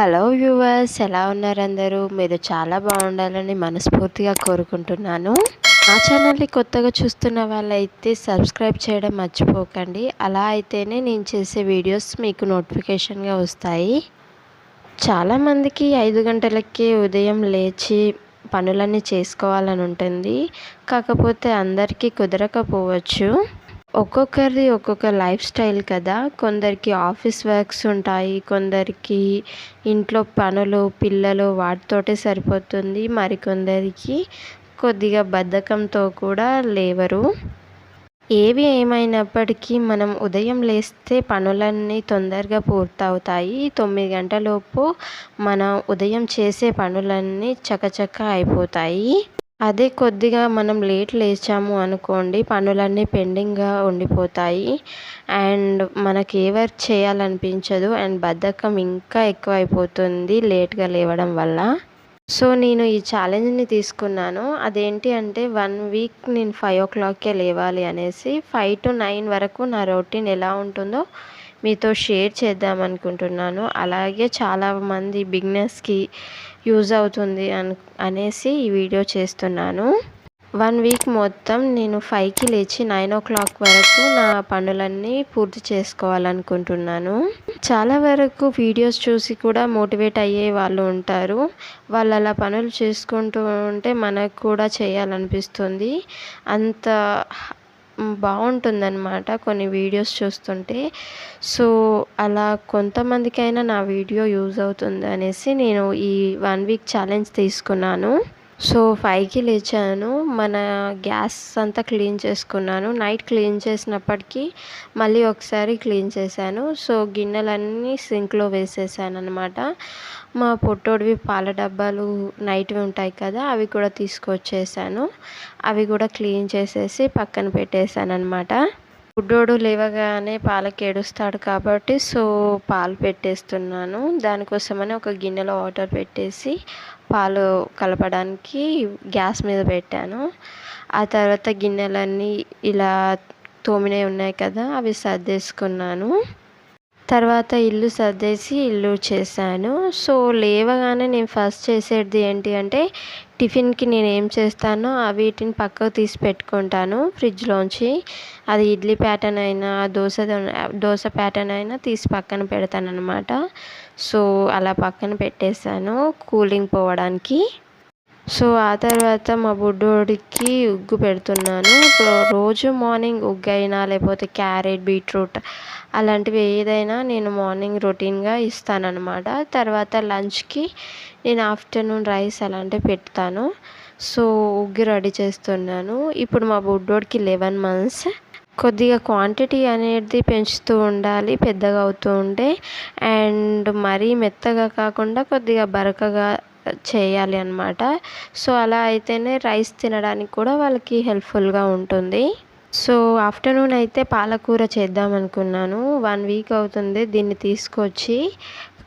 Hello viewers ఎలా ఉన్నారు అందరూ? మీరు చాలా బాగుండాలని మనస్ఫూర్తిగా కోరుకుంటున్నాను. మా ఛానల్ని కొత్తగా చూస్తున్న వాళ్ళైతే సబ్స్క్రైబ్ చేయడం మర్చిపోకండి. అలా అయితేనే నేను చేసే వీడియోస్ మీకు నోటిఫికేషన్గా వస్తాయి. చాలామందికి ఐదు గంటలకే ఉదయం లేచి పనులన్నీ చేసుకోవాలని ఉంటుంది. కాకపోతే అందరికీ కుదరకపోవచ్చు. ఒక్కొక్కరిది ఒక్కొక్క లైఫ్ స్టైల్ కదా. కొందరికి ఆఫీస్ వర్క్స్ ఉంటాయి కొందరికి ఇంట్లో పనులు పిల్లలు వాటితోటే సరిపోతుంది. మరికొందరికి కొద్దిగా బద్ధకంతో కూడా లేవరు. ఏవి ఏమైనప్పటికీ మనం ఉదయం లేస్తే పనులన్నీ తొందరగా పూర్తవుతాయి. తొమ్మిది గంటలలోపు మనం ఉదయం చేసే పనులన్నీ చకచక అయిపోతాయి. అదే కొద్దిగా మనం లేట్ లేచాము అనుకోండి పనులన్నీ పెండింగ్గా ఉండిపోతాయి. అండ్ మనకి ఏ వర్క్ చేయాలనిపించదు అండ్ బద్ధకం ఇంకా ఎక్కువ అయిపోతుంది లేట్గా లేవడం వల్ల. సో నేను ఈ ఛాలెంజ్ని తీసుకున్నాను. అదేంటి అంటే వన్ వీక్ నేను ఫైవ్ ఓ క్లాక్కే లేవాలి అనేసి ఫైవ్ టు నైన్ వరకు నా రొటీన్ ఎలా ఉంటుందో మీతో షేర్ చేద్దాం అనుకుంటున్నాను. అలాగే చాలామంది బిగినర్స్కి యూజ్ అవుతుంది అను అనేసి ఈ వీడియో చేస్తున్నాను. వన్ వీక్ మొత్తం నేను ఫైవ్కి లేచి నైన్ ఓ క్లాక్ వరకు నా పనులన్నీ పూర్తి చేసుకోవాలనుకుంటున్నాను. చాలా వరకు వీడియోస్ చూసి కూడా మోటివేట్ అయ్యే వాళ్ళు ఉంటారు. వాళ్ళు అలా పనులు చేసుకుంటూ ఉంటే మనకు కూడా చేయాలనిపిస్తుంది. అంత బాగుంటుందన్నమాట కొన్ని వీడియోస్ చూస్తుంటే. సో అలా కొంతమందికైనా నా వీడియో యూజ్ అవుతుంది అనేసి నేను ఈ వన్ వీక్ ఛాలెంజ్ తీసుకున్నాను. సో ఫైవ్కి లేచాను. మన గ్యాస్ అంతా క్లీన్ చేసుకున్నాను. నైట్ క్లీన్ చేసినప్పటికీ మళ్ళీ ఒకసారి క్లీన్ చేశాను. సో గిన్నెలన్నీ సింక్లో వేసేసాను అనమాట మా పొట్టోడివి పాల డబ్బాలు నైట్వి ఉంటాయి కదా అవి కూడా తీసుకొచ్చేసాను. అవి కూడా క్లీన్ చేసేసి పక్కన పెట్టేశాను అనమాట గుడ్డోడు లేవగానే పాలకి ఏడుస్తాడు కాబట్టి సో పాలు పెట్టేస్తున్నాను. దానికోసమని ఒక గిన్నెలో వాటర్ పెట్టేసి పాలు కలపడానికి గ్యాస్ మీద పెట్టాను. ఆ తర్వాత గిన్నెలన్నీ ఇలా తోమినవి ఉన్నాయి కదా అవి సర్దేసుకున్నాను. తర్వాత ఇల్లు సర్దేసి ఇల్లు చేశాను. సో లేవగానే నేను ఫస్ట్ చేసేది ఏంటి అంటే టిఫిన్కి నేను ఏం చేస్తానో వీటిని పక్కకు తీసి పెట్టుకుంటాను ఫ్రిడ్జ్లోంచి. అది ఇడ్లీ ప్యాటర్న్ అయినా దోశ దోశ ప్యాటర్న్ అయినా తీసి పక్కన పెడతాను అనమాట సో అలా పక్కన పెట్టేశాను కూలింగ్ పోవడానికి. సో ఆ తర్వాత మా బుడ్డోడికి ఉగ్గు పెడుతున్నాను. రోజు మార్నింగ్ ఉగ్గు అయినా లేకపోతే క్యారెట్ బీట్రూట్ అలాంటివి ఏదైనా నేను మార్నింగ్ రొటీన్గా ఇస్తానన్నమాట. తర్వాత లంచ్కి నేను ఆఫ్టర్నూన్ రైస్ అలాంటివి పెడతాను. సో ఉగ్గు రెడీ చేస్తున్నాను. ఇప్పుడు మా బుడ్డోడికి లెవెన్ మంత్స్. కొద్దిగా క్వాంటిటీ అనేది పెంచుతూ ఉండాలి పెద్దగా అవుతూ ఉంటే. అండ్ మరీ మెత్తగా కాకుండా కొద్దిగా బరకగా చేయాలి అనమాట సో అలా అయితేనే రైస్ తినడానికి కూడా వాళ్ళకి హెల్ప్ఫుల్గా ఉంటుంది. సో ఆఫ్టర్నూన్ అయితే పాలకూర చేద్దాం అనుకున్నాను. వన్ వీక్ అవుతుంది దీన్ని తీసుకొచ్చి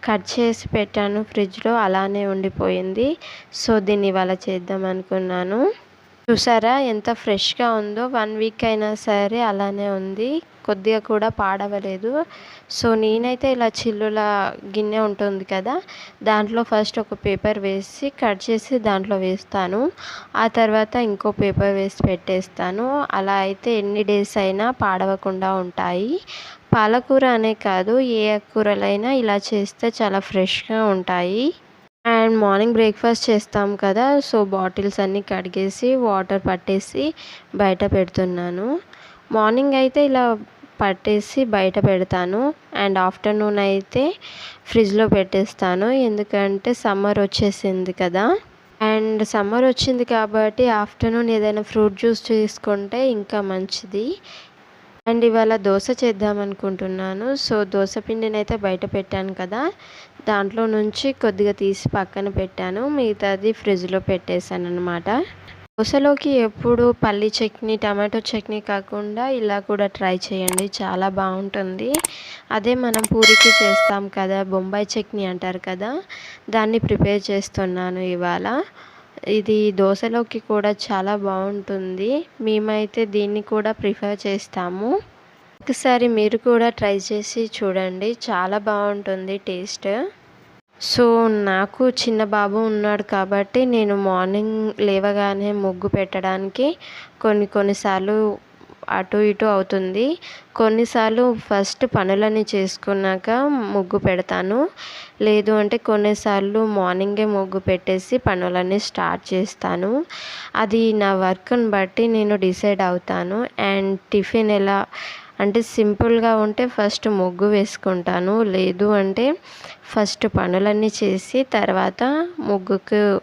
కట్ చేసి పెట్టాను ఫ్రిడ్జ్లో అలానే ఉండిపోయింది. సో దీన్ని ఇవాళ చేద్దాం అనుకున్నాను. చూసారా? ఎంత ఫ్రెష్గా ఉందో. వన్ వీక్ అయినా సరే అలానే ఉంది. కొద్దిగా కూడా పాడవలేదు. సో నేనైతే ఇలా చిల్లుల గిన్నె ఉంటుంది కదా దాంట్లో ఫస్ట్ ఒక పేపర్ వేసి కట్ చేసి దాంట్లో వేస్తాను. ఆ తర్వాత ఇంకో పేపర్ వేసి పెట్టేస్తాను. అలా అయితే ఎన్ని డేస్ అయినా పాడవకుండా ఉంటాయి. పాలకూర అనే కాదు ఏ కూరలైనా ఇలా చేస్తే చాలా ఫ్రెష్గా ఉంటాయి. అండ్ మార్నింగ్ బ్రేక్ఫాస్ట్ చేస్తాం కదా సో బాటిల్స్ అన్నీ కడిగేసి వాటర్ పట్టేసి బయట పెడుతున్నాను. మార్నింగ్ అయితే ఇలా పట్టేసి బయట పెడతాను. అండ్ ఆఫ్టర్నూన్ అయితే ఫ్రిడ్జ్లో పెట్టేస్తాను. ఎందుకంటే సమ్మర్ వచ్చేసింది కదా. అండ్ సమ్మర్ వచ్చింది కాబట్టి ఆఫ్టర్నూన్ ఏదైనా ఫ్రూట్ జ్యూస్ తీసుకుంటే ఇంకా మంచిది. అండ్ ఇవాళ దోశ చేద్దాం అనుకుంటున్నాను. సో దోశ పిండిని అయితే బయట పెట్టాను కదా. దాంట్లో నుంచి కొద్దిగా తీసి పక్కన పెట్టాను. మిగతాది ఫ్రిడ్జ్లో పెట్టేశాను అనమాట దోశలోకి ఎప్పుడు పల్లి చట్నీ టమాటో చట్నీ కాకుండా ఇలా కూడా ట్రై చేయండి. చాలా బాగుంటుంది. అదే మనం పూరికి చేస్తాం కదా బొంబాయి చట్నీ అంటారు కదా దాన్ని ప్రిపేర్ చేస్తున్నాను ఇవాళ. ఇది దోశలోకి కూడా చాలా బాగుంటుంది. మేమైతే దీన్ని కూడా ప్రిఫర్ చేస్తాము. ఒకసారి మీరు కూడా ట్రై చేసి చూడండి. చాలా బాగుంటుంది టేస్ట్. సో నాకు చిన్న బాబు ఉన్నాడు కాబట్టి నేను మార్నింగ్ లేవగానే ముగ్గు పెట్టడానికి కొన్ని కొన్నిసార్లు అటు ఇటు అవుతుంది. కొన్నిసార్లు ఫస్ట్ పనులన్నీ చేసుకున్నాక ముగ్గు పెడతాను. లేదు అంటే కొన్నిసార్లు మార్నింగే ముగ్గు పెట్టేసి పనులన్నీ స్టార్ట్ చేస్తాను. అది నా వర్క్ని బట్టి నేను డిసైడ్ అవుతాను. అండ్ టిఫిన్ ఎలా అంటే సింపుల్గా ఉంటే ఫస్ట్ ముగ్గు వేసుకుంటాను. లేదు అంటే ఫస్ట్ పనులన్నీ చేసి తర్వాత ముగ్గుకు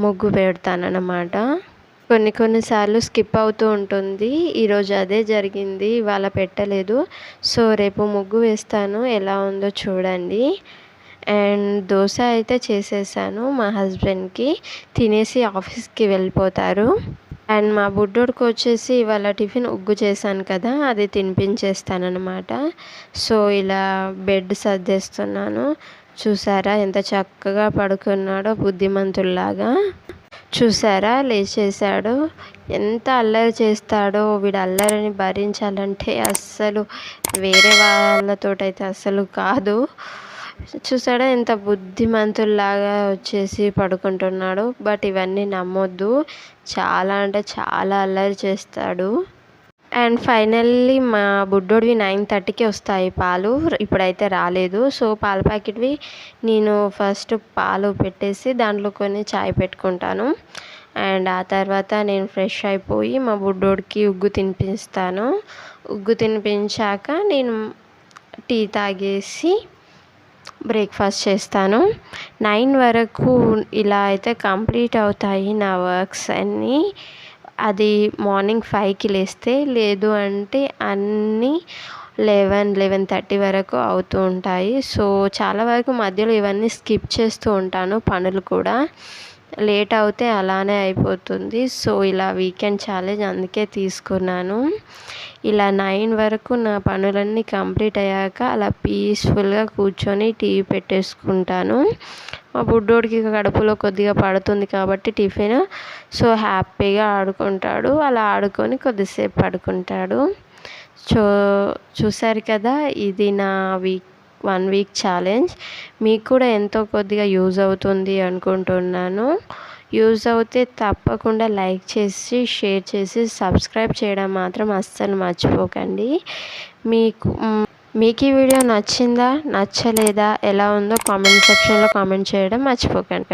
ముగ్గు పెడతాను అన్నమాట కొన్ని కొన్నిసార్లు స్కిప్ అవుతూ ఉంటుంది. ఈరోజు అదే జరిగింది ఇవాళ పెట్టలేదు. సో రేపు ముగ్గు వేస్తాను. ఎలా ఉందో చూడండి. అండ్ దోశ అయితే చేసేసాను మా హస్బెండ్కి. తినేసి ఆఫీస్కి వెళ్ళిపోతారు. అండ్ మా బుడ్డోడికి వచ్చేసి ఇవాళ టిఫిన్ ఉగ్గు చేశాను కదా అది తినిపించేస్తానమాట సో ఇలా బెడ్ సర్దేస్తున్నాను. చూసారా ఎంత చక్కగా పడుకున్నాడో బుద్ధిమంతుల్లాగా. చూసారా లేచేశాడు. ఎంత అల్లరి చేస్తాడో వీడు అల్లరిని భరించాలంటే అస్సలు వేరే వాళ్ళతోటైతే అస్సలు కాదు. చూసాడా ఎంత బుద్ధిమంతుల్లాగా వచ్చేసి పడుకుంటున్నాడు. బట్ ఇవన్నీ నమ్మొద్దు. చాలా అంటే చాలా అల్లరి చేస్తాడు. అండ్ ఫైనల్లీ మా బుడ్డోడివి నైన్ థర్టీకి వస్తాయి పాలు. ఇప్పుడైతే రాలేదు. సో పాల ప్యాకెట్వి నేను ఫస్ట్ పాలు పెట్టేసి దాంట్లో కొన్ని చాయ్ పెట్టుకుంటాను. అండ్ ఆ తర్వాత నేను ఫ్రెష్ అయిపోయి మా బుడ్డోడికి ఉగ్గు తినిపిస్తాను. ఉగ్గు తినిపించాక నేను టీ తాగేసి బ్రేక్ఫాస్ట్ చేస్తాను. నైన్ వరకు ఇలా అయితే కంప్లీట్ అవుతాయి నా వర్క్స్ అన్నీ. అది మార్నింగ్ ఫైవ్కి లేస్తే లేదు అంటే అన్నీ లెవెన్ లెవెన్ థర్టీ వరకు అవుతూ ఉంటాయి. సో చాలా వరకు మధ్యలో ఇవన్నీ స్కిప్ చేస్తూ ఉంటాను పనులు కూడా. లేట్ అవుతే అలానే అయిపోతుంది. సో ఇలా వీకెండ్ ఛాలెంజ్ అందుకే తీసుకున్నాను. ఇలా నైన్ వరకు నా పనులన్నీ కంప్లీట్ అయ్యాక అలా పీస్ఫుల్గా కూర్చొని టీవీ పెట్టేసుకుంటాను. మా బుడ్డోడికి కడుపులో కొద్దిగా పడుతుంది కాబట్టి టిఫిన్. సో హ్యాపీగా ఆడుకుంటాడు. అలా ఆడుకొని కొద్దిసేపు పడుకుంటాడు. సో చూసారు కదా ఇది నా వీక్ వన్ వీక్ ఛాలెంజ్. మీకు కూడా ఎంతో కొద్దిగా యూజ్ అవుతుంది అనుకుంటున్నాను. యూజ్ అవుతే తప్పకుండా లైక్ చేసి షేర్ చేసి సబ్స్క్రైబ్ చేయడం మాత్రం అస్సలు మర్చిపోకండి. మీకు మీకు ఈ వీడియో నచ్చిందా నచ్చలేదా ఎలా ఉందో కామెంట్ సెక్షన్లో కామెంట్ చేయడం మర్చిపోకండి.